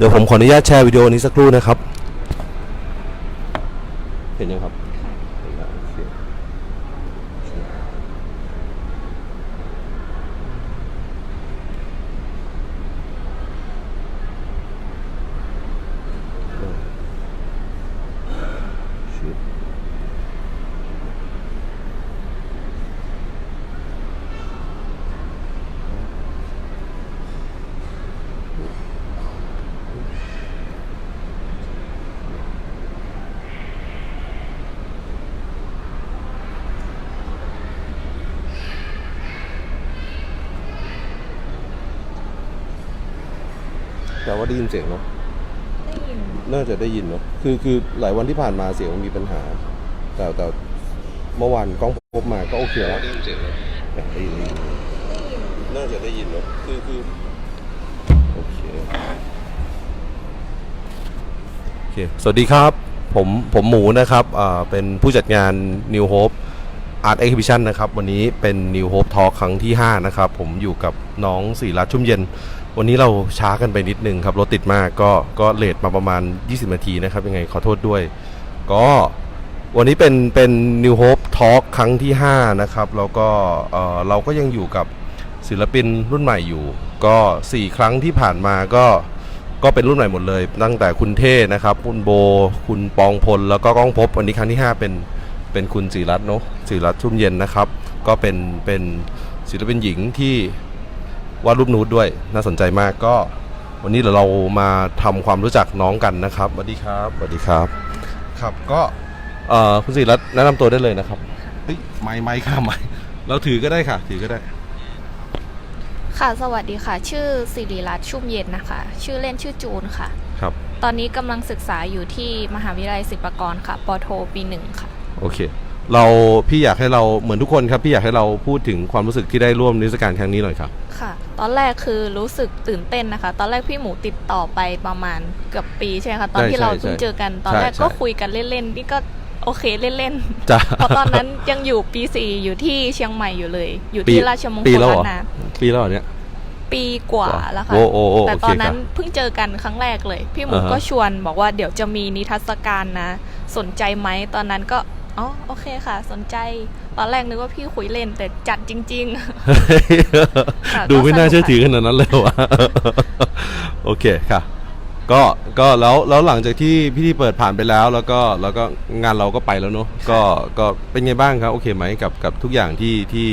เดี๋ยวผมขออนุญาตแชร์วิดีโอนี้สักครู่นะครับ เห็นยังครับเห็นแล้วโอเคชิป แต่ว่าได้ยินเสียงเนาะได้ยินน่าจะได้ยินเนาะคือคือหลายวันที่ผ่านมาเสียงมันมีปัญหา แต่แต่เมื่อวานกล้องพบมาก็โอเคแล้วได้ยินเสียงแล้วได้ยินได้ยินน่าจะได้ยินเนาะคือคือโอเคโอเคสวัสดีครับผมผมหมูนะครับอ่าเป็นผู้จัดงาน New Hope Art Exhibition นะครับ วันนี้เป็น New Hope Talk ครั้งที่ 5 นะครับ ผมอยู่กับน้องสีรัตน์ชุ่มเย็น วันนี้เราช้ากันไปนิดนึงครับ รถติดมากก็ก็เลทมาประมาณ 20 นาทีนะครับ ยังไงขอโทษด้วย ก็วันนี้เป็นเป็น New Hope Talk ครั้งที่ 5 นะครับ แล้วก็เออเราก็ยังอยู่กับศิลปินรุ่นใหม่อยู่ ก็ 4 ครั้งที่ผ่านมาก็ก็เป็นรุ่นใหม่หมดเลย ตั้งแต่คุณเท่นะครับ คุณโบ คุณปองพล แล้วก็ก้องพบ วันนี้ครั้งที่ 5 เป็นเป็นคุณศิรัตน์เนาะศิรัตน์ชุ่มเย็นนะครับ ก็เป็นเป็นศิลปินหญิงที่ วาดรูปนูดด้วยน่าสนใจมากก็ วันนี้เดี๋ยวเรามาทำความรู้จักน้องกันนะครับสวัสดีครับสวัสดีครับ ครับก็เอ่อคุณศิรัตน์แนะนำตัวได้เลยนะครับเฮ้ยไม่ไม่ค่ะไม่เราถือก็ได้ค่ะ ถือก็ได้ ค่ะสวัสดีค่ะ ชื่อสิริรัตน์ชุ่มเย็นนะคะ ชื่อเล่นชื่อจูนค่ะ ครับ ตอนนี้กำลังศึกษาอยู่ที่มหาวิทยาลัยศิลปากรค่ะปอโทปีหนึ่งค่ะ โอเค เราพี่อยากให้เราเหมือนทุกคนครับ พี่อยากให้เราพูดถึงความรู้สึกที่ได้ร่วมนิทรรศการครั้งนี้หน่อยครับ ค่ะ ตอนแรกคือรู้สึกตื่นเต้นนะคะ ตอนแรกพี่หมูติดต่อไปประมาณเกือบปีใช่ไหมคะตอนใช่ที่เราใช่เพิ่งเจอกันตอนใช่แรกก็ใช่คุยกันเล่นๆนี่ก็โอเคเล่นจ้าๆเพราะตอนนั้นยังอยู่ปีสี่อยู่ที่เชียงใหม่อยู่เลย อยู่ปีที่ราชมงปีคลแล้วเหรอล้านนาปีแล้วเหรอเนี่ยปีกว่าแล้วค่ะโอ้โอ้โอ้แต่โอเคตอนนั้นครับเพิ่งเจอกันครั้งแรกเลย พี่หมูอ่าฮะก็ชวนบอกว่าเดี๋ยวจะมีนิทรรศการนะ สนใจไหมตอนนั้นก็ อ๋อโอเคค่ะ สนใจ ตอนแรกนึกว่าพี่คุยเล่น แต่จัดจริงค่ะดูไม่น่าก็สนุกเชื่อถือขนาดนั้นเลยวะโอเคค่ะ ก็ก็แล้วแล้วหลังจากที่พิธีเปิดผ่านไปแล้ว แล้วก็แล้วก็งานเราก็ไปแล้วเนอะก็ก็เป็นไงบ้างครับโอเคไหมกับกับทุกอย่างที่ที่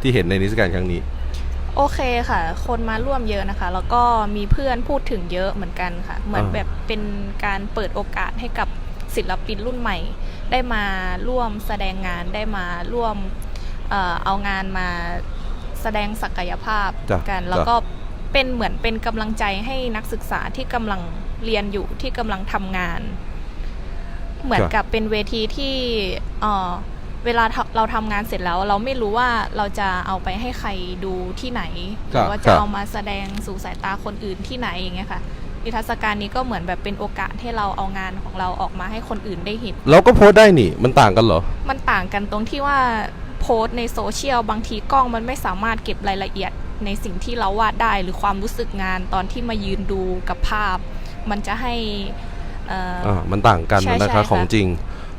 ที่เห็นในนิทรรศการครั้งนี้ๆโอเคค่ะ คนมาร่วมเยอะนะคะ แล้วก็มีเพื่อนพูดถึงเยอะเหมือนกันค่ะ เหมือนอ่าแบบเป็นการเปิดโอกาสให้กับศิลปินรุ่นใหม่ ได้มาร่วมแสดงงานได้มาร่วมเอ่อเอางานมาแสดงศักยภาพจ้ะกันจ้ะแล้วก็เป็นเหมือนเป็นกำลังใจให้นักศึกษาที่กำลังเรียนอยู่ที่กำลังทำงาน เหมือนกับเป็นเวทีที่เอ่อเวลาเราทำงานเสร็จแล้ว เราไม่รู้ว่าเราจะเอาไปให้ใครดูที่ไหนหครัรืบว่าคจะรับเอามาแสดงสู่สายตาคนอื่นที่ไหนอย่างเงี้ยค่ะ นิทรรศการนี้ก็เหมือนแบบเป็นโอกาสให้เราเอางานของเราออกมาให้คนอื่นได้เห็น เราก็โพสต์ได้นี่ มันต่างกันเหรอ มันต่างกันตรงที่ว่าโพสต์ในโซเชียลบางทีกล้องมันไม่สามารถเก็บรายละเอียดในสิ่งที่เราวาดได้หรือความรู้สึกงานตอนที่มายืนดูกับภาพ มันจะให้เอ่ออ อ่ามันต่างกันใช่นะใช่คะค่ะ ของจริง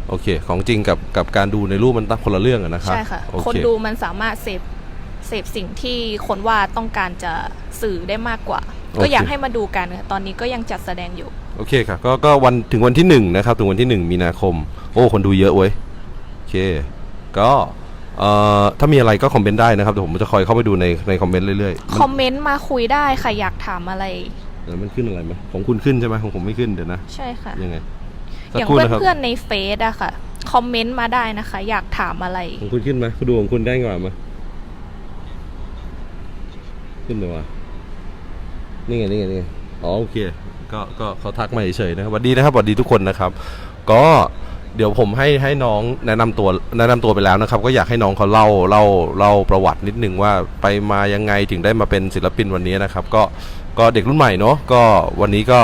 โอเค ของจริงกับกับการดูในรูปมันต่างคนละเรื่องอะนะครับใช่ค่ะ โอคนเคดูมันสามารถเสพเสพสิ่งที่คนวาดต้องการจะสื่อได้มากกว่า ก็อยากให้มาดูกันค่ะตอนนี้ก็ยังจัดแสดงอยู่ โอเคค่ะก็ก็วันถึงวันที่หนึ่งนะครับ ถึงวันที่หนึ่งมีนาคม โอ้ คนดูเยอะเว้ย โอเค ก็เอ่อถ้ามีอะไรก็คอมเมนต์ได้นะครับเดี๋ยวผมจะคอยเข้าไปดูในในคอมเมนต์เรื่อยๆคอมเมนต์มาคุยได้ค่ะอยากถามอะไรเดี๋ยวมันขึ้นอะไรไหมของคุณขึ้นใช่ไหมของผมไม่ขึ้นเดี๋ยวนะ ใช่ค่ะ ยังไงอสักย่างครู่นะครับเพื่อนๆในเฟซอะค่ะ คอมเมนต์มาได้นะคะ อยากถามอะไร ของคุณขึ้นไหมคุณดูของคุณได้กว่าไหมขึ้นเลยวะ นี่ไงนี่ไงนี่ไงอ๋อโอเคก็ก็เขาทักมาเฉยๆนะครับสวัสดีนะครับสวัสดีทุกคนนะครับ ก็เดี๋ยวผมให้ให้น้องแนะนำตัวแนะนำตัวไปแล้วนะครับ ก็อยากให้น้องเขาเล่าเล่าเล่าประวัตินิดนึงว่าไปมายังไงถึงได้มาเป็นศิลปินวันนี้นะครับ ก็ก็เด็กรุ่นใหม่เนาะก็วันนี้ก็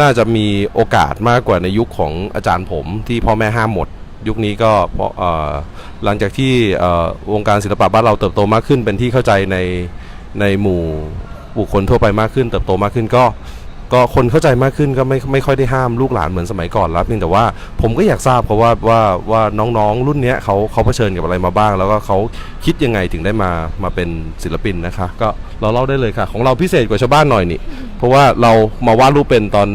น่าจะมีโอกาสมากกว่าในยุคของอาจารย์ผมที่พ่อแม่ห้ามหมด ยุคนี้ก็เพราะเอ่อหลังจากที่เอ่อวงการศิลปะบ้านเราเติบโตมากขึ้นเป็นที่เข้าใจในในหมู่ บุคคลทั่วไปมากขึ้นเติบโตมากขึ้นก็ ก็คนเข้าใจมากขึ้นก็ไม่ไม่ค่อยได้ห้ามลูกหลานเหมือนสมัยก่อนแล้วเพียงแต่ว่าผมก็อยากทราบเพราะว่าว่าว่าน้องๆ รุ่นเนี้ยเขาเขาเผชิญกับอะไรมาบ้าง แล้วก็เขาคิดยังไงถึงได้มามาเป็นศิลปินนะคะ ก็เราเล่าได้เลยค่ะ ของเราพิเศษกว่าชาวบ้านหน่อยนี่เพราะว่าเรามาวาดรูปเป็นตอน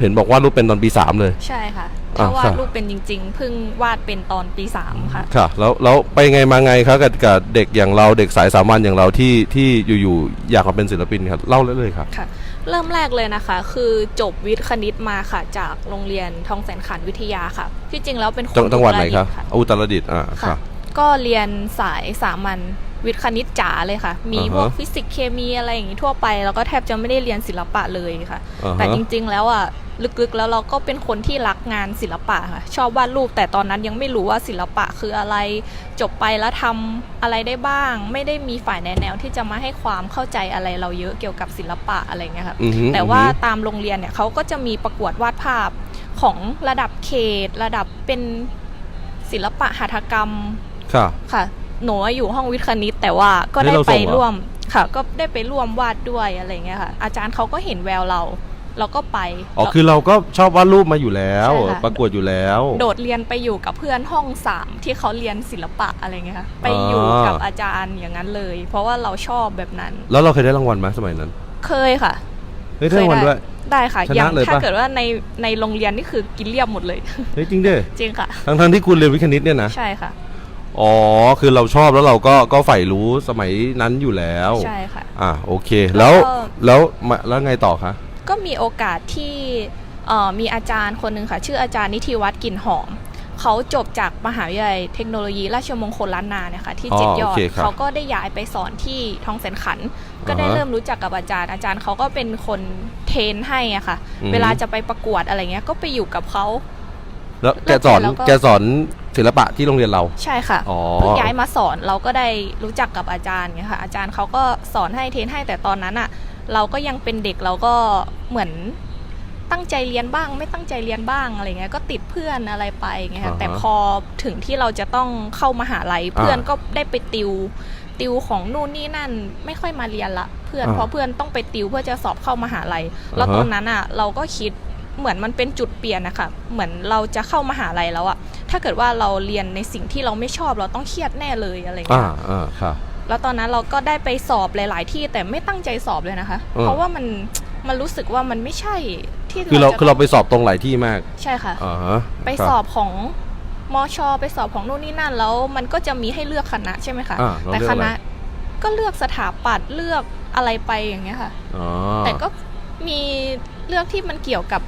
เห็นบอกวาดรูปเป็นตอนปีสามเลย ใช่ค่ะ ถ้าวาครัดบรูปเป็นจริง ๆ เพิ่งวาดเป็นตอนปีสามค่ะ ค่ะ แล้วแล้วไปไงมาไงครับกับกับเด็กอย่างเราเด็กสายสามัญอย่างเราที่ที่อยู่ๆอยากมาเป็นศิลปินครับเล่าได้เลยครับค่ะ เริ่มแรกเลยนะคะ คือจบวิทย์คณิตมาค่ะ จากโรงเรียนทองแสนขันวิทยาค่ะ ที่จริงแล้วเป็นคนจังจังหวัดไหนครับอุตรดิตถ์ค่ะอุตรดิตถ์อ่าค่ะค่ะ ก็เรียนสายสามัญ วิทย์คณิตจ๋าเลยค่ะ มีอ่าฮะพวกฟิสิกส์เคมีอะไรอย่างนี้ทั่วไป แล้วก็แทบจะไม่ได้เรียนศิลปะเลยค่ะอ่าฮะแต่จริงๆแล้วอะลึกๆแล้วเราก็เป็นคนที่รักงานศิลปะค่ะ ชอบวาดรูปแต่ตอนนั้นยังไม่รู้ว่าศิลปะคืออะไร จบไปแล้วทำอะไรได้บ้าง ไม่ได้มีฝ่ายแนวที่จะมาให้ความเข้าใจอะไรเราเยอะเกี่ยวกับศิลปะอะไรเงี้ยค่ะอือฮึแต่ว่าอือฮึตามโรงเรียนเนี่ยเขาก็จะมีประกวดวาดภาพของระดับเขต ระดับเป็นศิลปะหัตถกรรมค่ะค่ะ หนูอยู่ห้องวิทย์คณิต แต่ว่าก็เฮ้ยได้เราไปส่งเหรอร่วมค่ะ ก็ได้ไปร่วมวาดด้วยอะไรเงี้ยค่ะ อาจารย์เขาก็เห็นแววเราเราก็ไป อ๋อ คือเราก็ชอบวาดรูปมาอยู่แล้วใช่ค่ะประกวดอยู่แล้ว โดดเรียนไปอยู่กับเพื่อนห้องสามที่เขาเรียนศิลปะอะไรเงี้ยค่ะ ไปอยู่กับอาจารย์อย่างนั้นเลย เพราะว่าเราชอบแบบนั้น แล้วเราเคยได้รางวัลไหมสมัยนั้น เคยค่ะเฮ้ยได้รางวัลด้วย ได้ค่ะชนะยังเลยปะถ้าเกิดว่าในในโรงเรียนนี่คือกินเรียบหมดเลย เฮ้ยจริงดิจริงค่ะ ทั้งทั้งๆที่คุณเรียนวิทย์คณิตเนี่ยนะ ใช่ค่ะ อ๋อ คือเราชอบแล้วเราก็ก็ใฝ่รู้สมัยนั้นอยู่แล้วใช่ค่ะ อะโอเค แล้วแล้วก็แล้วมาแล้วไงต่อคะก็มีโอกาสที่เอ่อมีอาจารย์คนหนึ่งค่ะ ชื่ออาจารย์นิติวัฒน์กลิ่นหอมเขาจบจากมหาวิทยาลัยเทคโนโลยีราชมงคลล้านนาเนี่ยค่ะที่อ๋อเจ็ดยอโอดเคครับเขาก็ได้ย้ายไปสอนที่ทองแสนขัน ก็ได้อ่าฮะเริ่มรู้จักกับอาจารย์ อาจารย์เขาก็เป็นคนเทรนให้อะค่ะอืมเวลาจะไปประกวดอะไรเงี้ยก็ไปอยู่กับเขา แล้วแกแล้วสอนแล้วก็ แกสอนศิลปะที่โรงเรียนเรา ใช่ค่ะอ๋อ เพิ่งย้ายมาสอนเราก็ได้รู้จักกับอาจารย์ไงค่ะอาจารย์เขาก็สอนให้เทรนให้แต่ตอนนั้นอะเราก็ยังเป็นเด็กเราก็เหมือนตั้งใจเรียนบ้าง ไม่ตั้งใจเรียนบ้างอะไรเงี้ยก็ติดเพื่อนอะไรไปไงอ่าค่ะฮะแต่พอถึงที่เราจะต้องเข้ามหาลัยเพื่อนก็ได้ไปติว ติวของนู่นนี่นั่นไม่ค่อยมาเรียนละ เพื่อนอ่าเพราะเพื่อนต้องไปติวเพื่อจะสอบเข้ามหาลัย แล้วอ่าฮะ ตอนนั้นอะเราก็คิด เหมือนมันเป็นจุดเปลี่ยนนะคะเหมือนเราจะเข้ามหาลัยแล้วอะถ้าเกิดว่าเราเรียนในสิ่งที่เราไม่ชอบเราต้องเครียดแน่เลยอะไรเงี้อ่ายอ่าค่ะแล้วตอนนั้นเราก็ได้ไปสอบหลาย ๆ ที่แต่ไม่ตั้งใจสอบเลยนะคะอืมเพราะว่ามันมันรู้สึกว่ามันไม่ใช่ที่คือเราจะคือเราไปสอบตรงหลายที่มาก ใช่ค่ะอ่าฮะไปครับสอบของมอชอไปสอบของนู่นนี่นั่นแล้ว มันก็จะมีให้เลือกคณะใช่ไหมคะอ่าเราแต่เลือกคอะไรณะก็เลือกสถาปัตย์เลือกอะไรไปอย่างเงี้ยค่ะอ๋อแต่ก็มีเลือกที่มันเกี่ยวกับ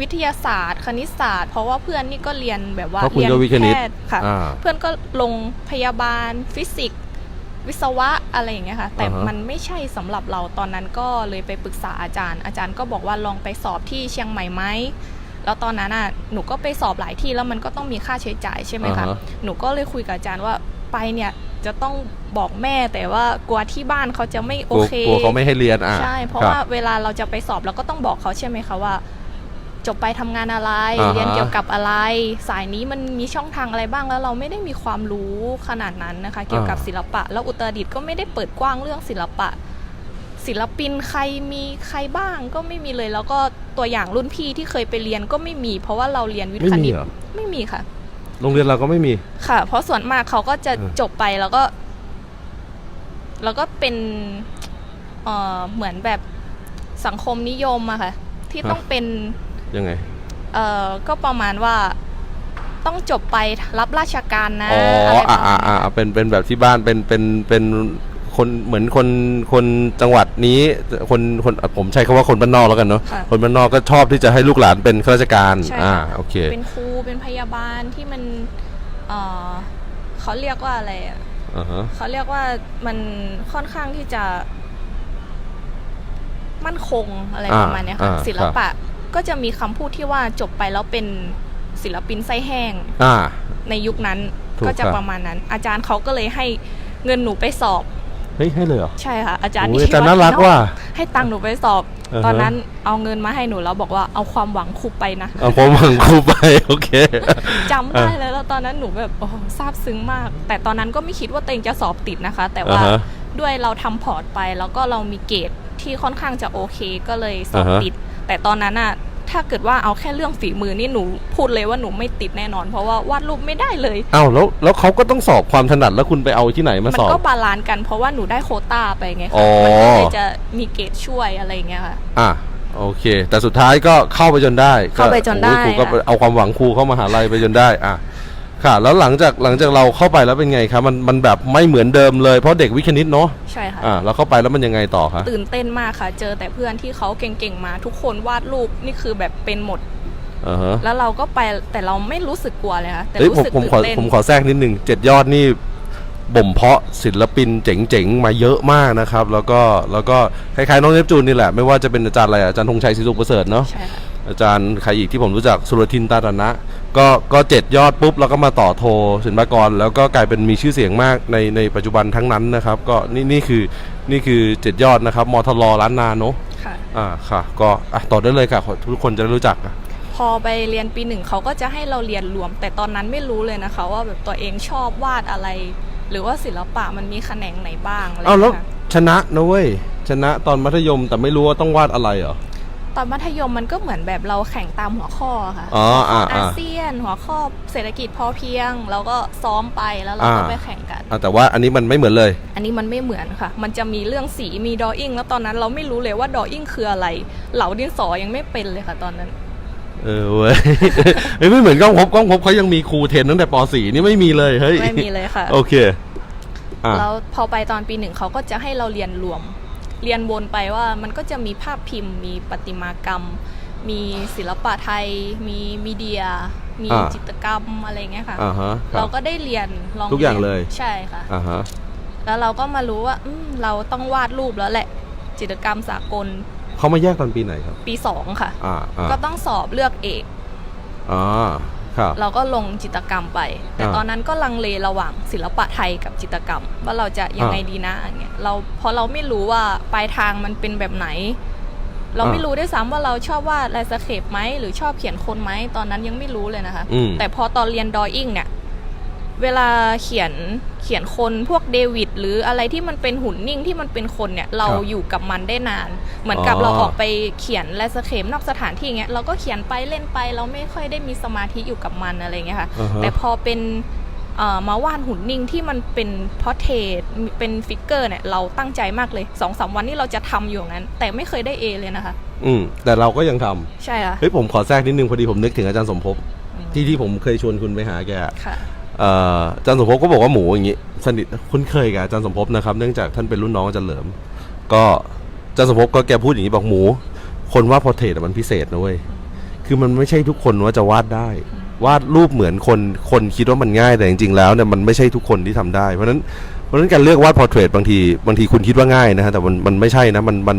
วิทยาศาสตร์ คณิตศาสตร์เพราะว่าเพื่อนนี่ก็เรียนแบบว่าเพราะคุณเรีนก็วิทย์คณิตแพทย์ค่ะ อ่า เพื่อนก็ลงพยาบาล ฟิสิกส์วิศวะอะไรอย่างเงี้ยค่ะ แต่อ่าฮะ มันไม่ใช่สำหรับเราตอนนั้นก็เลยไปปรึกษาอาจารย์ อาจารย์ก็บอกว่าลองไปสอบที่เชียงใหม่ไหมแล้วตอนนั้นอะหนูก็ไปสอบหลายที่แล้วมันก็ต้องมีค่าใช้จ่ายใช่ไหมคะ อ่าฮะ หนูก็เลยคุยกับอาจารย์ว่าไปเนี่ยจะต้องบอกแม่แต่ว่ากลัวที่บ้านเขาจะไม่โอกลัวเค กลัวเขาไม่ให้เรียนอะใช่ เพราะคบ ว่าเวลาเราจะไปสอบเราก็ต้องบอกเขาใช่ไหมคะว่า จบไปทำงานอะไร อ่าฮะ เรียนเกี่ยวกับอะไร สายนี้มันมีช่องทางอะไรบ้างแล้วเราไม่ได้มีความรู้ขนาดนั้นนะคะ เกี่ยวกับศิลปะ แล้วอุตรดิตถ์ก็ไม่ได้เปิดกว้างเรื่องศิลปะ ศิลปินใครมีใครบ้างก็ไม่มีเลย แล้วก็ตัวอย่างรุ่นพี่ที่เคยไปเรียนก็ไม่มี เพราะว่าเราเรียนวิทไม่ย์คมีณิตเหรอไม่มีค่ะ โรงเรียนเราก็ไม่มี ค่ะ เพราะส่วนมากเขาก็จะเออ จบไปแล้วก็ แล้วก็เป็นเอ่อเหมือนแบบสังคมนิยมอะค่ะ ที่ต้องเป็น ยังไง เอ่อก็ประมาณว่าต้องจบไปรับราชการนะอ๋ออะไรปอ่าระมาอ่าณอ่านี้เป็นเป็นแบบที่บ้านเป็นเป็นเป็นคนเหมือนคนคนจังหวัดนี้คนคนผมใช้คำว่าคนบ้านนอกแล้วกันเนาะค่ะ คนบ้านนอกก็ชอบที่จะให้ลูกหลานเป็นข้าราชการใช่อ่าค่ะโอเค เป็นครูเป็นพยาบาลที่มันเอ่อเขาเรียกว่าอะไรอะอ่าฮะ เขาเรียกว่ามันค่อนข้างที่จะ มั่นคงอะไรอ่าประมาณเนี้ยค่ะอ่า ศิลปะ ก็จะมีคำพูดที่ว่าจบไปแล้วเป็นศิลปินไส้แห้งอ่า ในยุคนั้นถูกก็จะครับ ประมาณนั้น อาจารย์เขาก็เลยให้เงินหนูไปสอบ เฮ้ยให้เลยเหรอ ใช่ค่ะ อาจารย์โอ้ยที่อาจารย์น่ารักว่ะให้ตังค์หนูไปสอบ อ่าฮะ ตอนนั้นเอาเงินมาให้หนูแล้วบอกว่าเอาความหวังครูไปนะเอาผมหวังครูไป โอเค จำได้เลยแล้วตอนนั้นหนูแบบโอ้โหซาบซึ้งมาก แต่ตอนนั้นก็ไม่คิดว่าตัวเองจะสอบติดนะคะ แต่ว่าอ่าฮะด้วยเราทำพอร์ตไปแล้วก็เรามีเกรดที่ค่อนข้างจะโอเค ก็เลยสอบอ่าฮะ ติด แต่ตอนนั้นอะถ้าเกิดว่าเอาแค่เรื่องฝีมือนี่หนูพูดเลยว่าหนูไม่ติดแน่นอน เพราะว่าวาดรูปไม่ได้เลย อ้าวแล้วแล้วเขาก็ต้องสอบความถนัดแล้วคุณไปเอาที่ไหนมามันสอบ ก็บาลานซ์กันเพราะว่าหนูได้โควต้าไปไงอ๋คะอ มันก็เลยจะมีเกรดช่วยอะไรอย่างเงี้ยค่ะ อะโอเค แต่สุดท้ายก็เข้าไปจนได้เข้าไปจนได้โอ้ยครูก็ค่ะ เอาความหวังครูเข้ามหาลัยไปจนได้อะ ค่ะ แล้วหลังจากหลังจากเราเข้าไปแล้วเป็นไงครับมันมันแบบไม่เหมือนเดิมเลยเพราะเด็กวิทย์คณิตเนาะใช่ค่ะ อะเราเข้าไปแล้วมันยังไงต่อคะตื่นเต้นมากค่ะ เจอแต่เพื่อนที่เขาเก่งๆมา ทุกคนวาดรูปนี่คือแบบเป็นหมด อ่าฮะแล้วเราก็ไปแต่เราไม่รู้สึกกลัวเลยค่ะแต่เฮ้ยรู้ผมสึกผมตื่ขอนเต้นผมขอแทรกนิดหนึ่งเจ็ดยอดนี่บ่มเพาะศิลปินเจ๋งๆมาเยอะมากนะครับ แล้วก็แล้วก็คล้ายๆน้องเนปจูนนี่แหละไม่ว่าจะเป็นอาจารย์อะไรอาจารย์ธงชัยศรีสุขประเสริฐเนาะ ใช่ค่ะ อาจารย์ใครอีกที่ผมรู้จักสุรทินตาตนะ ก็ก็เจ็ดยอดปุ๊บแล้วก็มาต่อโทศิลปากร แล้วก็กลายเป็นมีชื่อเสียงมากในในปัจจุบันทั้งนั้นนะครับ ก็นี่นี่คือนี่คือเจ็ดยอดนะครับมทรล้านนาเนาะค่ะอ่าค่ะ ก็อะต่อได้เลยค่ะขอทุกคนจะได้รู้จักอะพอไปเรียนปีหนึ่งเขาก็จะให้เราเรียนรวม แต่ตอนนั้นไม่รู้เลยนะคะ ว่าแบบตัวเองชอบวาดอะไร หรือว่าศิลปะมันมีแขนงไหนบ้างอะไรออ้าย่าวงแล้วเงี้ยค่ะชนะนะเว้ยชนะตอนมัธยมแต่ไม่รู้ว่าต้องวาดอะไรเหรอ ตอนมัธยมมันก็เหมือนแบบเราแข่งตามหัวข้อค่ะอ๋ออ่าอาอ่าเซียนหัวข้อเศรษฐกิจพอเพียงเราก็ซ้อมไปแล้วเราก็อ่าไปแข่งกันอะแต่ว่าอันนี้มันไม่เหมือนเลย อันนี้มันไม่เหมือนค่ะ มันจะมีเรื่องสีมีดออิ่งแล้วตอนนั้นเราไม่รู้เลยว่าดออิ่งคืออะไร เหลาดินสอยังไม่เป็นเลยค่ะตอนนั้นเออเว้ยเฮ้ยไม่เหมือนกล้องพบกล้องพบเขายังมีครูเทรนตั้งแต่ป .4 นี่ไม่มีเลยเฮ้ยไม่มีเลยค่ะ โอเคอะแล้วพอไปตอนปีหนึ่งเขาก็จะให้เราเรียนรวม เรียนวนไปว่ามันก็จะมีภาพพิมพ์ มีประติมากรรม มีศิลปะไทย มีมีเดีย มีอ่าจิตรกรรมอะไรเงี้ยค่ะ อ่าฮะคเราบก็ได้เรียนลองทุกอย่างรีนเลย ใช่ค่ะ อ่าฮะ แล้วเราก็มารู้ว่าอืมเราต้องวาดรูปแล้วแหละ จิตรกรรมสากลเขามาแยกตอนปีไหนครับ ปีสองค่ะ อ่าอ่าก็ต้องสอบเลือกเอก อ่า ครับเราก็ลงจิตรกรรมไป แต่อ่าตอนนั้นก็ลังเลระหว่างศิลปะไทยกับจิตรกรรม ว่าเราจะยังไงอ่าดีนะอย่างเงี้ยเราเพราะเราไม่รู้ว่าปลายทางมันเป็นแบบไหน เราอ่าไม่รู้ด้วยซ้ำว่าเราชอบวาดลายสเคปไหมหรือชอบเขียนคนไหมตอนนั้นยังไม่รู้เลยนะคะอืมแต่พอตอนเรียนดออิ่งเนี่ย เวลาเขียนเขียนคนพวกเดวิดหรืออะไรที่มันเป็นหุ่นนิ่งที่มันเป็นคนเนี่ยเราครับอยู่กับมันได้นาน เหมือนกับอ๋อเราออกไปเขียนลายสเคปนอกสถานที่เงี้ยเราก็เขียนไปเล่นไป เราไม่ค่อยได้มีสมาธิอยู่กับมันอะไรเงี้ยค่ะอ่าฮะแต่พอเป็นเอ่อมาวาดหุ่นนิ่งที่มันเป็นพอเทสเป็นฟิกเกอร์เนี่ยเราตั้งใจมากเลยสองสามวันนี้เราจะทำอยู่อย่างนั้น แต่ไม่เคยได้เอเลยนะคะ อืมแต่เราก็ยังทำใช่ค่ะเฮ้ยผมขอแทรกนิดนึงพอดีผมนึกถึงอาจารย์สมภพอืมที่ที่ผมเคยชวนคุณไปหาแกค่ะเอาจารย์สมภพก็บอกว่าหมูอย่างนี้สนิทคุ้นเคยกับอาจารย์สมภพนะครับเนื่องจากท่านเป็นรุ่นน้องอาจารย์เหลิม ก็อาจารย์สมภพก็แกพูดอย่างนี้บอกหมู คนวาดพอร์เทรตมันพิเศษนะเว้ยคือมันไม่ใช่ทุกคนว่าจะวาดได้ วาดรูปเหมือนคนคนคิดว่ามันง่ายแต่จริงๆแล้วเนี่ยมันไม่ใช่ทุกคนที่ทำได้เพราะฉะนั้นเพราะฉะนั้นการเลือกวาดพอร์เทรตบางทีบางทีคุณคิดว่าง่ายนะฮะแต่มันมันไม่ใช่นะมันมัน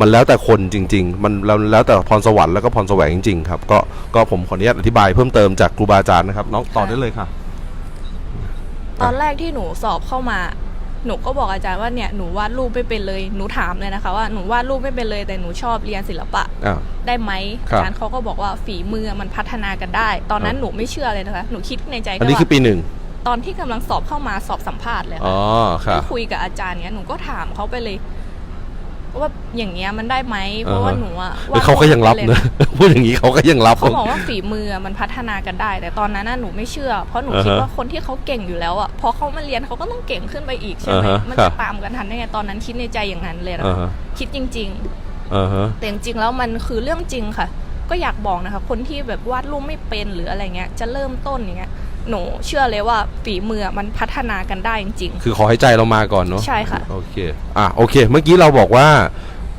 มันแล้วแต่คนจริง ๆ มันแล้วแล้วแต่พรสวรรค์แล้วก็พรแสวงจริงๆครับก็ก็ผมขออนุญาตอธิบายเพิ่มเติมจากครูบาอาจารย์นะครับน้องต่อได้เลยค่ะ ตอนแรกที่หนูสอบเข้ามา หนูก็บอกอาจารย์ว่าเนี่ยหนูวาดรูปไม่เป็นเลยหนูถามเลยนะคะว่าหนูวาดรูปไม่เป็นเลยแต่หนูชอบเรียนศิลปะอ่า ได้ไหมครับ อาจารย์เขาก็บอกว่าฝีมือมันพัฒนากันได้ ตอนนั้นหนูไม่เชื่อเลยนะคะหนูคิดในใจอันแค่นี้คือว่าปีหนึ่งตอนที่กำลังสอบเข้ามาสอบสัมภาษณ์เลยอ๋ค่ะอค่ะที่คุยกับอาจารย์เนี้ยหนูก็ถามเขาไปเลย ว่าอย่างเงี้ยมันได้ไหมเพราะว่าอ่าฮะหนูอะเฮ้ยเขาก็ยังรับวาดนะไม่เป็พูดอย่างนี้เขาก็ยังรับเขาบอกว่าฝีมือมันพัฒนากันได้ แต่ตอนนั้นน่ะหนูไม่เชื่อ เพราะหนูคิดอ่าฮะว่าคนที่เขาเก่งอยู่แล้วอะพอเขามาเรียนเขาก็ต้องเก่งขึ้นไปอีกใช่ไหมอ่าฮะมันครัจะบตามกันทันได้ไงตอนนั้นคิดในใจอย่างนั้นเลยนะอ่าคะฮะคิดจริงอ่าฮะๆแต่จริงๆแล้วมันคือเรื่องจริงค่ะ ก็อยากบอกนะคะ คนที่แบบวาดรูปไม่เป็นหรืออะไรเงี้ย จะเริ่มต้นอย่างเงี้ย หนูเชื่อเลยว่าฝีมือมันพัฒนากันได้จริง คือขอให้ใจเรามาก่อนเนาะใช่ค่ะ โอเคอะโอเค เมื่อกี้เราบอกว่า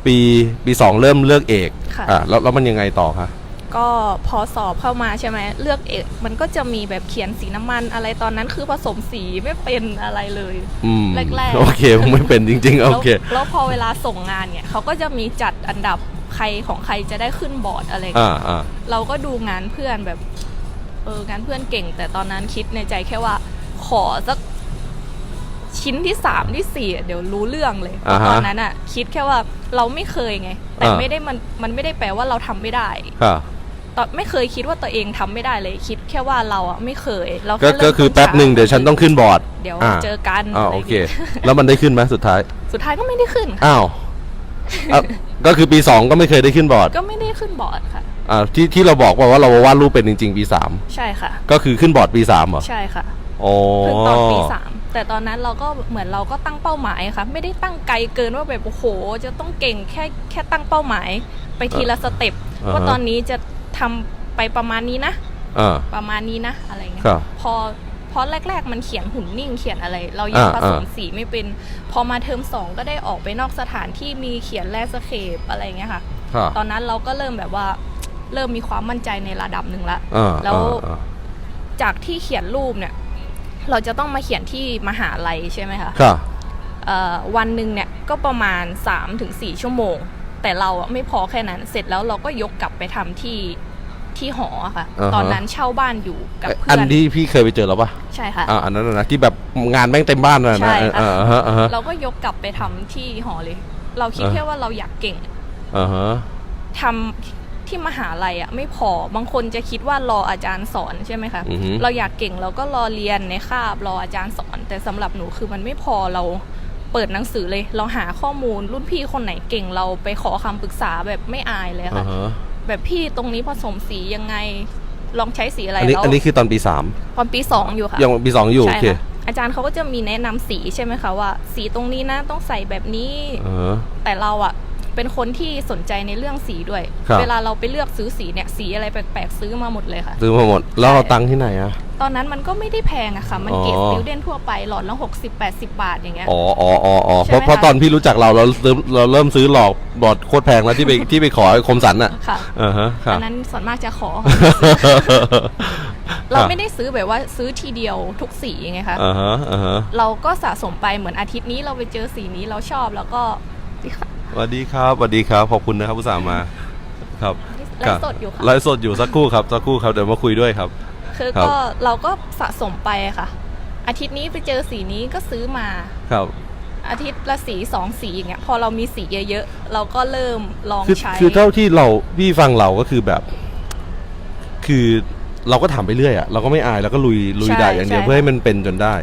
ปีปีสองเริ่มเลือกเอกค่ะ อะแล้วแล้วมันยังไงต่อคะก็พอสอบเข้ามาใช่ไหมเลือกเอกมันก็จะมีแบบเขียนสีน้ำมันอะไรตอนนั้นคือผสมสีไม่เป็นอะไรเลย อืมแรกๆ โอเคผมไม่เป็นจริง ๆ โอเค แล้วแล้วพอเวลาส่งงานเนี่ยเขาก็จะมีจัดอันดับใครของใครจะได้ขึ้นบอร์ดอะไรอย่างอ่าเงี้ยอ่า เราก็ดูงานเพื่อนแบบ เอองานเพื่อนเก่ง แต่ตอนนั้นคิดในใจแค่ว่าขอสักชิ้นที่สามที่สี่อะเดี๋ยวรู้เรื่องเลยเพราะอ่าฮะตอนนั้นอะคิดแค่ว่าเราไม่เคยไง แต่อ่า ไม่ได้มันมันไม่ได้แปลว่าเราทำไม่ได้ค่ะตอนไม่เคยคิดว่าตัวเองทำไม่ได้เลย คิดแค่ว่าเราอะไม่เคยเราก็แค่เริ่มก็คือแป๊บหนึ่งเดี๋ยวฉันต้องขึ้นบอร์ดเดี๋ยวอ่าเจอกันอ่าอะไรโออย่างเคเงี้ยแล้วมันได้ขึ้นไหมสุดท้าย สุดท้ายก็ไม่ได้ขึ้นค่ะอ้าวอะก็คือปีสองก็ไม่เคยได้ขึ้นบอร์ด ก็ไม่ได้ขึ้นบอร์ดค่ะ อ่าที่ที่เราบอกว่าว่าเราวาดรูปเป็นจริงๆปีสามใช่ค่ะ ก็คือขึ้นบอร์ดปีสามเหรอใช่ค่ะอ๋อเพิ่งตอนปีสามแต่ตอนนั้นเราก็เหมือนเราก็ตั้งเป้าหมายค่ะ ไม่ได้ตั้งไกลเกินว่าแบบโอ้โห จะต้องเก่งแค่แค่ตั้งเป้าหมาย ไปทีละสเต็ปว่าตอนนี้จะทำไปประมาณนี้นะอ่าประมาณนี้นะอะไรเงี้ยครับพอเพราะแรก ๆ มันเขียนหุ่นนิ่งเขียนอะไร เรายังอ่าผสมอ่าสีไม่เป็น พอมาเทอมสองก็ได้ออกไปนอกสถานที่มีเขียนแลสเคปอะไรเงี้ยค่ะค่ะตอนนั้นเราก็เริ่มแบบว่า เริ่มมีความมั่นใจในระดับหนึ่งละอ่าแล้วอ่าจากที่เขียนรูปเนี่ย เราจะต้องมาเขียนที่มหาลัยใช่ไหมคะค่ะเอ่อวันหนึ่งเนี่ยก็ประมาณ 3-4 ชั่วโมง แต่เราอะไม่พอแค่นั้น เสร็จแล้วเราก็ยกกลับไปทำที่ที่หออะค่ะอ่าฮะตอนนั้นเช่าบ้านอยู่กับเพื่อัอนนที่พี่เคยไปเจอแล้วปะใช่ค่ะอ่าอันนั้นน่ะนะที่แบบงานแม่งเต็มบ้านน่ะใช่นะค่ะอ่าอ่าฮะอ่าฮะเราก็ยกกลับไปทำที่หอเลย เราคิดอ่าแค่ว่าเราอยากเก่งอ่าฮะทำ ที่มหาลัยอะไม่พอบางคนจะคิดว่ารออาจารย์สอนใช่ไหมคะอือฮึ เราอยากเก่งเราก็รอเรียนในคาบรออาจารย์สอน แต่สำหรับหนูคือมันไม่พอเราเปิดหนังสือเลย เราหาข้อมูลรุ่นพี่คนไหนเก่งเราไปขอคำปรึกษาแบบไม่อายเลยอ่าค่ะ ฮะแบบพี่ตรงนี้ผสมสียังไงลองใช้สีอะไรอันนี้แล้วอันนี้คือตอนปีสามตอนปีสองอยู่ค่ะ ยังปีสองอยู่โอใช่เคค่ะอาจารย์เขาก็จะมีแนะนำสีใช่ไหมคะว่า สีตรงนี้นะต้องใส่แบบนี้ อ่าฮะแต่เราอะ เป็นคนที่สนใจในเรื่องสีด้วย ครับ เวลาเราไปเลือกซื้อสีเนี่ยสีอะไรแปลกๆซื้อมาหมดเลยค่ะ ซื้อมาหมดแล้วเอาตังค์ที่ไหนอะตอนนั้นมันก็ไม่ได้แพงอะค่ะ มันเกรดอ๋อฟิลเดนทั่วไปหลอดละ60 80 บาทอย่างเงี้ย อ๋ออ๋ออ๋ออ๋อใช่เพราะไหมเพราะคะตอนพี่รู้จักเราเราเริ่มเราเริ่มซื้อหลอกบอดโคตรแพงแล้วที่ไปที่ไปขอไอ้คมสันอะค่ะอ่าฮะค่ะอันนั้นส่วนมากจะขอเราไม่ได้ซื้อแบบว่าซื้อทีเดียวทุกสีไงคะอ่าฮะอ่าฮะเราก็สะสมไปเหมือนอาทิตย์นี้เราไปเจอสีนี้เราชอบแล้วก็ สวัสดีครับสวัสดีครับขอบคุณนะครับผู้สาห์มาครับไลฟ์สดอยู่ค่ะ ไลฟ์สดอยู่สักครู่ครับสักครู่ครับเดี๋ยวมาคุยด้วยครับ คือครับ ก็เราก็สะสมไปค่ะ อาทิตย์นี้ไปเจอสีนี้ก็ซื้อมา ครับ อาทิตย์ละสีสองสีอย่างเงี้ยพอเรามีสีเยอะๆ เราก็เริ่มลองคือใช้ คือเท่าที่เราพี่ฟังเราก็คือแบบ คือเราก็ถามไปเรื่อยอะเราก็ไม่อายแล้วก็ลุยลุยใช่ได้อย่างเดียวใช่ เพื่อให้มันเป็นจนได้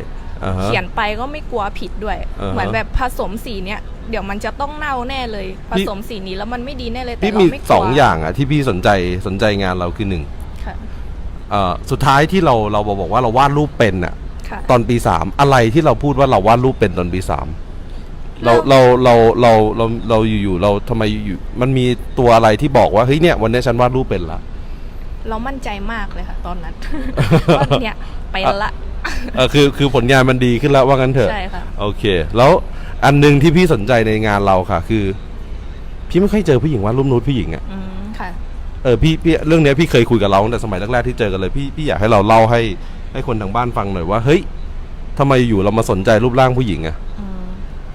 อ่าฮะ เขียนไปก็ไม่กลัวผิดด้วย อ่าฮะเหมือนแบบผสมสีเนี้ยเดี๋ยวมันจะต้องเน่าแน่เลย ผพี่ สมสีนี้แล้วมันไม่ดีแน่เลยแต่พี่เรามีไม่กลัวสองอย่างอะที่พี่สนใจสนใจงานเราคือหนึ่งค่ะเอ่อสุดท้ายที่เราเราบอกว่าเราวาดรูปเป็นอะค่ะ ตอนปีสามอะไรที่เราพูดว่าเราวาดรูปเป็นตอนปีสามเราเราเราเราเราเราเราอยู่ๆเราทำไมอยู่มันมีตัวอะไรที่บอกว่าเฮ้ยเนี่ยวันนี้ฉันวาดรูปเป็นละ เรามั่นใจมากเลยค่ะ ตอนนั้น ว่าเนี่ยไปละ เออคือคือผลงานมันดีขึ้นแล้วว่างั้นเถอะ ใช่ค่ะ โอเค แล้วอันหนึงที่พี่สนใจในงานเราค่ะ คือ พี่ไม่ค่อยเจอผู้หญิงวาดรูปนูดผู้หญิงอะ อืมค่ะ เออพี่พี่เรื่องเนี้ยพี่เคยคุยกับเราตั้งแต่สมัยแรกๆที่เจอกันเลยพี่พี่อยากให้เราเล่าให้ให้คนทางบ้านฟังหน่อยว่า เฮ้ยทำไมอยู่เรามาสนใจรูปร่างผู้หญิงอะ อืม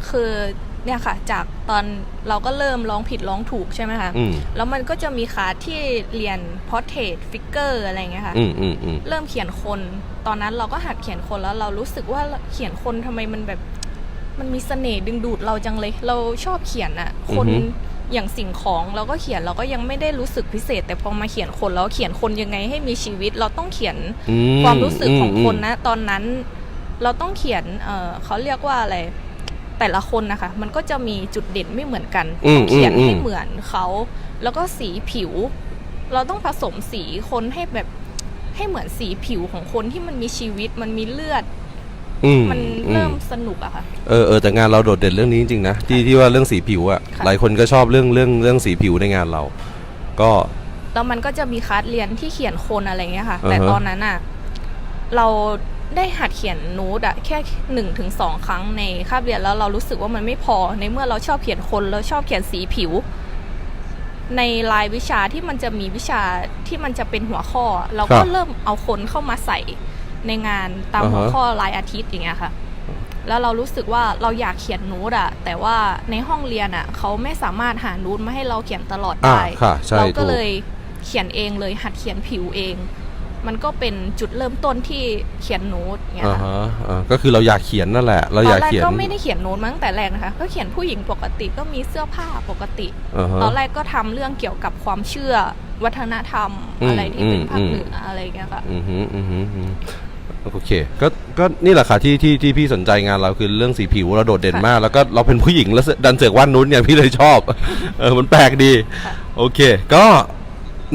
คือ เนี่ยค่ะ จากตอนเราก็เริ่มลองผิดลองถูกใช่ไหมคะ อืมแล้วมันก็จะมีคลาสที่เรียนพอ r t เทรตฟิกเกอร์อะไรเงี้ยค่ะ อืมอืมอืมเริ่มเขียนคน ตอนนั้นเราก็หัดเขียนคนแล้วเรารู้สึกว่าเขียนคนทำไมมันแบบ มันมีเสน่ห์ดึงดูดเราจังเลย เราชอบเขียนอะคนอย่างสิ่งของเราก็เขียนเราก็ยังไม่ได้รู้สึกพิเศษ แต่พอมาเขียนคนแล้วเขียนคนยังไงให้มีชีวิต เราต้องเขียนอืความรู้สึกของคนมนะ ตอนนั้น เราต้องเขียนเออเขาเรียกว่าอะไร แต่ละคนนะคะ มันก็จะมีจุดเด่นไม่เหมือนกันอืมต้องเขียนอืมให้เหมือนเขา แล้วก็สีผิว เราต้องผสมสีคนให้แบบให้เหมือนสีผิวของคนที่มันมีชีวิตมันมีเลือด อืมมันอืเริ่มสนุกอะค่ะ เออเออแต่งานเราโดดเด่นเรื่องนี้จริงๆนะที่ที่ว่าเรื่องสีผิวอะค่ะ หลายคนก็ชอบเรื่องเรื่องเรื่องสีผิวในงานเรา ก็ แล้วมันก็จะมีคลาสเรียนที่เขียนคนอะไรเงี้ยค่ะอ่าฮะแต่ตอนนั้นอะเรา ได้หัดเขียนนูดอะแค่หนึ่งถึงสองครั้งในคาบเรียนแล้วเรารู้สึกว่ามันไม่พอ ในเมื่อเราชอบเขียนคนแล้วชอบเขียนสีผิว ในรายวิชาที่มันจะมีวิชาที่มันจะเป็นหัวข้อ เราก็เริ่มเอาคนเข้ามาใส่ในงานตามหัวข้อรายอาทิตย์อย่างเงี้ยค่ะ แล้วเรารู้สึกว่าเราอยากเขียนนูดอะแต่ว่าในห้องเรียนอะเขาไม่สามารถหานูดมาให้เราเขียนตลอดอ่าได้ค่ะใช่เราก็ถูกเลยเขียนเองเลยหัดเขียนผิวเอง มันก็เป็นจุดเริ่มต้นที่เขียนโน้ตเงี้ยอ่าค่ะ ฮะอ่าก็คือเราอยากเขียนนั่นแหละ เราตออยากนแรกเขียนก็ไม่ได้เขียนโน้ตมาตั้งแต่แรกนะคะ ก็เขียนผู้หญิงปกติก็มีเสื้อผ้าปกติ อ่าฮะ ตอนแรกก็ทำเรื่องเกี่ยวกับความเชื่อ วัฒนธรรม อืมอะไรที่เป็นอืมภาคอืม เหนืออะไรเงี้ยค่ะ อืมฮึอืมฮึอืมโอเค ก็ก็นี่แหละค่ะที่ที่ที่พี่สนใจงานเราคือเรื่องสีผิวเราโดดเด่นค่ะ มาก แล้วก็เราเป็นผู้หญิงแล้วดันเสือกว่านนุ้นเนี่ยพี่เลยชอบ เออมันแปลกดีค่ะโอเค ก็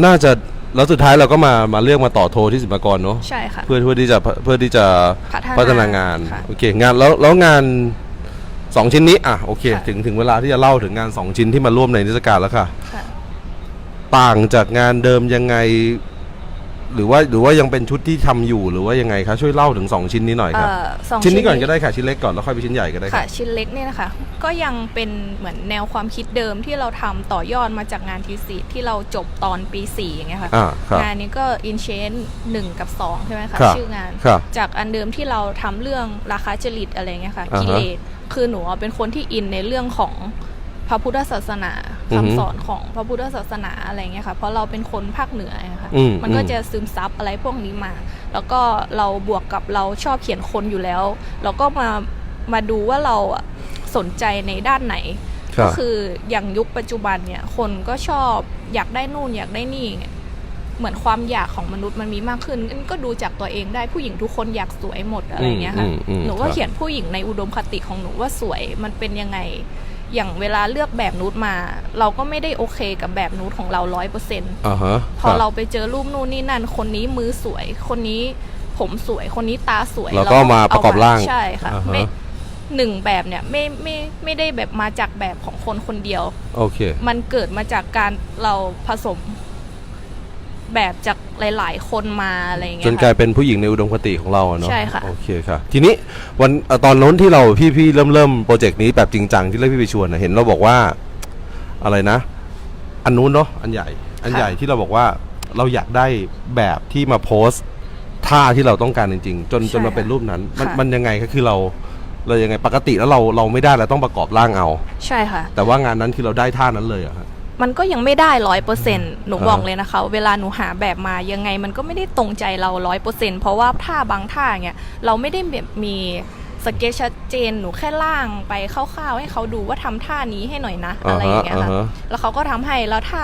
น่าจะ แล้วสุดท้ายเราก็มามาเลือกมาต่อโทที่สิบกรเนาะใช่ค่ะ เพื่อเพื่อที่จะเพื่อที่จะพัฒนาพัฒนางานค่ะโอเค งานแล้วแล้วงานสองชิ้นนี้อะโอเค ค่ะ ถึงถึงเวลาที่จะเล่าถึงงานสองชิ้นที่มาร่วมในนิทรรศการแล้วค่ะ ค่ะ ต่างจากงานเดิมยังไง หรือว่าหรือว่ายังเป็นชุดที่ทำอยู่หรือว่ายังไงคะช่วยเล่าถึงสองชิ้นนี้หน่อยครับเอ่อสองชิ้นนี้ก่อนก็ได้ค่ะชิ้นเล็กก่อนแล้วค่อยไปชิ้นใหญ่ก็ได้ค่ะ ค่ะ ชิ้นเล็กเนี่ยนะคะ ก็ยังเป็นเหมือนแนวความคิดเดิมที่เราทำต่อยอดมาจากงานทีสีที่เราจบตอนปี4อย่างเงี้ยค่ะ อ่าครับ งานนี้ก็ in chain 1กับ2ใช่ไหมคะครับชื่องาน ครับจากอันเดิมที่เราทำเรื่องราคาจริตอะไรเงี้ยค่ะอ่าฮะกิเลสคือหนูอะเป็นคนที่อินในเรื่องของ พระพุทธศาสนาอือฮึคำสอนของพระพุทธศาสนาอะไรเงี้ยค่ะเพราะเราเป็นคนภาคเหนือไงคะอืมมันก็อืมจะซึมซับอะไรพวกนี้มา แล้วก็เราบวกกับเราชอบเขียนคนอยู่แล้วเราก็มามาดูว่าเราอะสนใจในด้านไหนครัก็บคืออย่างยุคปัจจุบันเนี่ย คนก็ชอบอยากได้นู่นอยากได้นี่ไงเหมือนความอยากของมนุษย์มันมีมากขึ้นงั้นก็ดูจากตัวเองได้ผู้หญิงทุกคนอยากสวยหมดอะไรเงี้ยค่ะอืมอืมอืมหนูก็ครับเขียนผู้หญิงในอุดมคติของหนูว่าสวยมันเป็นยังไง อย่างเวลาเลือกแบบนูดมา เราก็ไม่ได้โอเคกับแบบนูดของเราร้อยเปอร์เซ็นต์อ่าฮะพอคบเราไปเจอรูปนู่นนี่นั่น คนนี้มือสวย คนนี้ผมสวย คนนี้ตาสวยเราก็มาประกอบร่างใช่ค่ะอ่าฮะไม่หนึ่งแบบเนี่ยไม่ไม่ไม่ได้แบบมาจากแบบของคนคนเดียว โอเค มันเกิดมาจากการเราผสมแบบจาก หลาย ๆ คนมาอะไรอย่างจเงี้นยกลายค่ะ เป็นผู้หญิงในอุดมคติของเราอะเนาะใช่ค่ะ โอเคค่ะ ทีนี้วันเอ่อตอนโน้นที่เราพี่พี่เริ่มเริ่มโปรเจกต์นี้แบบจริงจังที่เรียกพี่ไปชวนนะเห็นเราบอกว่าอะไรนะ อันนู้นเนาะอันใหญ่ อันใหญ่ที่เราบอกว่าเราอยากได้แบบที่มาโพสต์ท่าที่เราต้องการจริง ๆ จนจนมาเป็นรูปนั้น มันมันยังไงก็คือเราเรายังไงปกติแล้วเราเราไม่ได้เราต้องประกอบร่างเอา ใช่ค่ะ แต่ว่างานนั้นคือเราได้ท่านั้นเลยเหรอะฮะ มันก็ยังไม่ได้ร้อยเปอร์เซ็นหนูอ่าบอกเลยนะคะ เวลาหนูหาแบบมายังไงมันก็ไม่ได้ตรงใจเราร้อยเปอร์เซ็นเพราะว่าท่าบางท่าเนี่ยเราไม่ได้แบบมีสเก็ตชัดเจนหนูแค่ล่างไปคร่าวๆให้เขาดูว่าทำท่านี้ให้หน่อยนะ อะไรอย่างเงี้ยค่ะฮแล้วเขาก็ทำให้แล้วท่า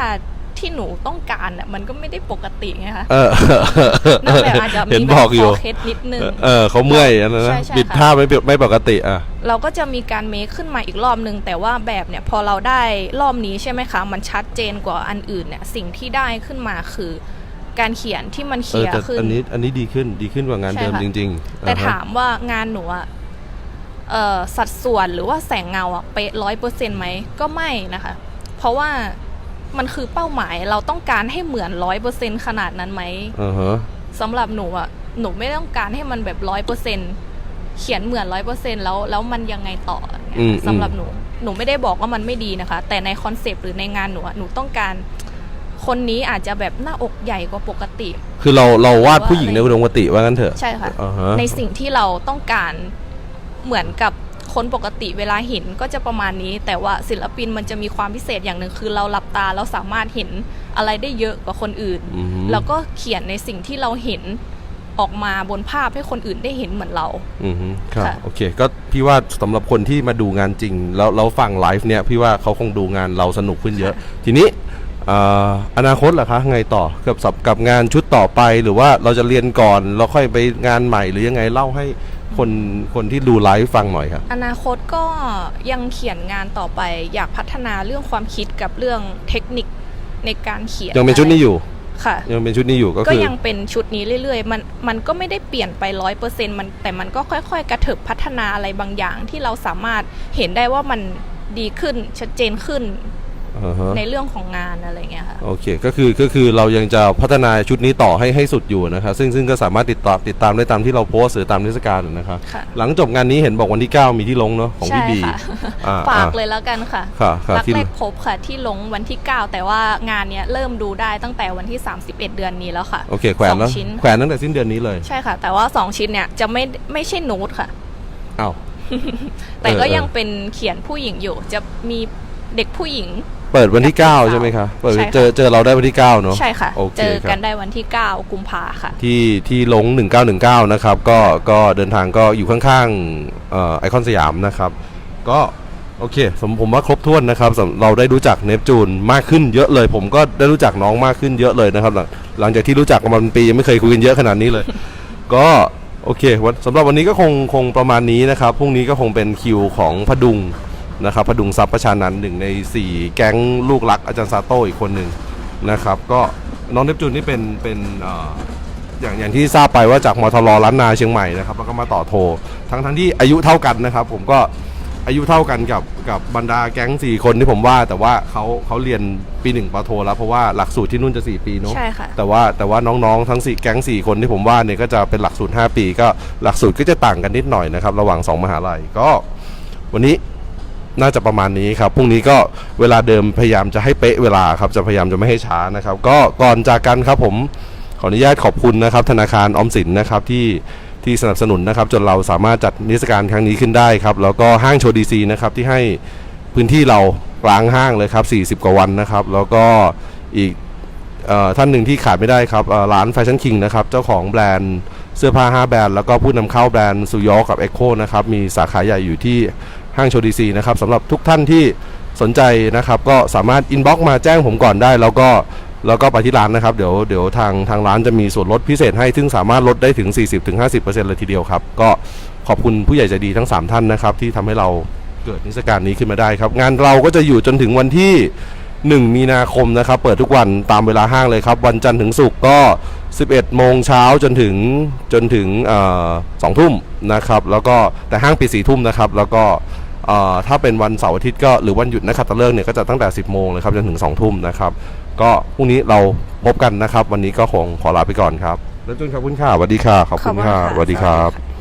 ที่หนูต้องการอะมันก็ไม่ได้ปกติไงคะเออนางแบบอาจจะเห็มีนแบบบอกอยู่คอเคสนิดนึงเออเขาเมื่อยอันนั้นนะใช่ใช่บิดค่ะท่าไม่เป็นไม่ปกติอะเราก็จะมีการเมคขึ้นมาอีกรอบนึง แต่ว่าแบบเนี่ยพอเราได้รอบนี้ใช่ไหมคะ มันชัดเจนกว่าอันอื่นเนี่ยสิ่งที่ได้ขึ้นมาคือการเขียนที่มันเคเอลีอยร์แต่ขึ้นอันนี้อันนี้ดีขึ้นดีขึ้นกว่างานใช่เดิมค่ะจริง ๆ แต่อ่ฮะถามว่างานหนูอะเอ่อสัดส่วนหรือว่าแสงเงาอะเป๊ะร้อยเปอร์เซ็นต์ไหมก็ไม่นะคะ เพราะว่า มันคือเป้าหมายเราต้องการให้เหมือนร้อยเปอร์เซ็นขนาดนั้นไหมอ่าฮะสำหรับหนูอะหนูไม่ต้องการให้มันแบบร้อยเปอร์เซ็นเขียนเหมือนร้อยเปอร์เซ็นแล้วแล้วมันยังไงต่อเนี่ยอืม สำหรับหนู หนูไม่ได้บอกว่ามันไม่ดีนะคะ แต่ในคอนเซปต์หรือในงานหนูอะหนูต้องการ คนนี้อาจจะแบบหน้าอกใหญ่กว่าปกติ คือเราเราวาดผู้หญิงในอุดมคติว่างั้นเถอะใช่ค่ะ อ่าฮะ ในสิ่งที่เราต้องการเหมือนกับ คนปกติเวลาเห็นก็จะประมาณนี้ แต่ว่าศิลปินมันจะมีความพิเศษอย่างหนึ่งคือเราหลับตาเราสามารถเห็นอะไรได้เยอะกว่าคนอื่น อือฮึ แล้วก็เขียนในสิ่งที่เราเห็นออกมาบนภาพให้คนอื่นได้เห็นเหมือนเรา อือฮึครับค่ะ โอเค ก็พี่ว่าสำหรับคนที่มาดูงานจริง แล้วแล้วฟังไลฟ์เนี่ยพี่ว่าเขาคงดูงานเราสนุกขึ้นเยอะ ทีนี้เอ่ออนาคตล่ะคะไงต่อกับสับกับงานชุดต่อไปหรือว่าเราจะเรียนก่อนแล้วค่อยไปงานใหม่หรือยังไงเล่าให้ คนคนที่ดูไลฟ์ฟังหน่อยครับ อนาคตก็ยังเขียนงานต่อไป อยากพัฒนาเรื่องความคิดกับเรื่องเทคนิคในการเขียนยังเป็นชุดนี้อยู่ค่ะ ยังเป็นชุดนี้อยู่ก็ก็คือยังเป็นชุดนี้เรื่อยๆ มันมันก็ไม่ได้เปลี่ยนไปร้อยเปอร์เซ็นมันแต่มันก็ค่อย ๆ กระเถิบพัฒนาอะไรบางอย่างที่เราสามารถเห็นได้ว่ามันดีขึ้นชัดเจนขึ้น อ่าฮะ ในเรื่องของงานอะไรเงี้ยค่ะ โอเค ก็คือก็คือเรายังจะพัฒนาชุดนี้ต่อให้ให้สุดอยู่นะครับ ซึ่งซึ่งก็สามารถติดตามติดตามได้ตามที่เราโพสต์หรือตามเทศกาลนะครับ ค่ะ หลังจบงานนี้เห็นบอกวันที่ 9 มีที่ลงเนาะของพี่ใช่บีค่ะ อ่าฝากอ่าเลยแล้วกันค่ะค่ะค่ะรักที่ แรกพบค่ะที่ลงวันที่ 9 แต่ว่างานเนี้ยเริ่มดูได้ตั้งแต่วันที่ 31 เดือนนี้แล้วค่ะโอเคแขวนแล้วสองชิ้น แขวนตั้งแต่สิ้นเดือนนี้เลยใช่ค่ะ แต่ว่า 2 ชิ้นเนี่ยจะไม่ไม่ใช่นูดค่ะ อ้าว แต่ก็เออเออ ยังเป็นเขียนผู้หญิงอยู่ จะมีเด็กผู้หญิง เปิดวันที่กับ9ใช่ไหมคะเปิดใช่ค่ะ เจอเจอเราได้วันที่ 9 เนาะใช่ค่ะ โอเคเจอครับกันได้วันที่ 9 กุมภาค่ะ ที่ที่ลง 1919 นะครับ ก็ก็เดินทางก็อยู่ข้างๆเอ่อไอคอนสยามนะครับ ก็โอเคผมผมว่าครบถ้วนนะครับสำเราได้รู้จักเนปจูนมากขึ้นเยอะเลย ผมก็ได้รู้จักน้องมากขึ้นเยอะเลยนะครับ หลังหลังจากที่รู้จักกันมาเป็นปียังไม่เคยคุยกันเยอะขนาดนี้เลย ก็โอเควันสำหรับวันนี้ก็คงคงประมาณนี้นะครับพรุ่งนี้ก็คงเป็นคิวของพดุง นะครับพดุงทรัพย์ประชานันท์หนึ่งใน 4 แก๊งลูกรักอาจารย์ซาโต้อีกคนหนึ่งนะครับก็น้องเนปจูนนี่เป็นเป็นเอ่ออย่างอย่างที่ทราบไปว่าจากมทรล้านนาเชียงใหม่นะครับแล้วก็มาต่อโท ทั้งทั้งที่อายุเท่ากันนะครับผมก็อายุเท่ากันกับกับบรรดาแก๊ง 4 คนที่ผมว่า แต่ว่าเขาเขาเรียนปีหนึ่งปอโทแล้วเพราะว่าหลักสูตรที่นู่นจะ 4 ปีเนาะใช่ค่ะแต่ว่าแต่ว่าน้องๆทั้งสี่แก๊งสี่คนที่ผมว่าเนี่ยก็จะเป็นหลักสูตร 5 ปี ก็หลักสูตรก็จะต่างกันนิดหน่อยนะครับระหว่าง 2 มหาลัยก็ วันนี้ น่าจะประมาณนี้ครับพรุ่งนี้ก็เวลาเดิมพยายามจะให้เป๊ะเวลาครับจะพยายามจะไม่ให้ช้านะครับ ก็ก่อนจากกันครับผมขออนุญาตขอบคุณนะครับ ธนาคารออมสินนะครับที่ที่สนับสนุนนะครับ จนเราสามารถจัดนิทรรศการครั้งนี้ขึ้นได้ครับ แล้วก็ห้างโชว์ดีซีนะครับที่ให้พื้นที่เรากลางห้างเลยครับ 40 กว่าวันนะครับ แล้วก็อีกออท่านหนึ่งที่ขาดไม่ได้ครับร้านแฟชั่นคิงนะครับเจ้าของแบรนด์เสื้อผ้า 5 แบรนด์แล้วก็ผู้นำเข้าแบรนด์ซูยอกับ e อ h o นะครับมีสาขาใหญ่อยู่ที่ ห้างโชดีซีนะครับสำหรับทุกท่านที่สนใจนะครับ ก็สามารถอินบ็อกมาแจ้งผมก่อนได้ แล้วก็แล้วก็ไปที่ร้านนะครับ เดี๋ยวเดี๋ยวทางทางร้านจะมีส่วนลดพิเศษให้ ซึ่งสามารถลดได้ถึง 40-50%เลยทีเดียวครับ ก็ขอบคุณผู้ใหญ่ใจดีทั้ง 3 ท่านนะครับ ที่ทำให้เราเกิดนิทรรศการนี้ขึ้นมาได้ครับ งานเราก็จะอยู่จนถึงวันที่ 1 มีนาคมนะครับ เปิดทุกวันตามเวลาห้างเลยครับ วันจันทร์ถึงศุกร์ก็ 11 โมงเช้าจนถึงจนถึงสองทุ่มนะครับ แล้วก็แต่ห้างปิดสี่ทุ่มนะครับ แล้วก็ ถ้าเป็นวันเสาร์อาทิตย์ก็หรือวันหยุดนะครับตะเลิกษ์เนี่ยก็จะตั้งแต่ 10 โมงเลยครับจนถึง 2 ทุ่มนะครับ ก็พรุ่งนี้เราพบกันนะครับ วันนี้ก็คงขอลาไปก่อนครับแล้วจุนขอบคุณค่ะสวัสดีค่ะขอบคุณค่ะขอบคุณค่ะสวัสดีครับสวัสดีค่ะ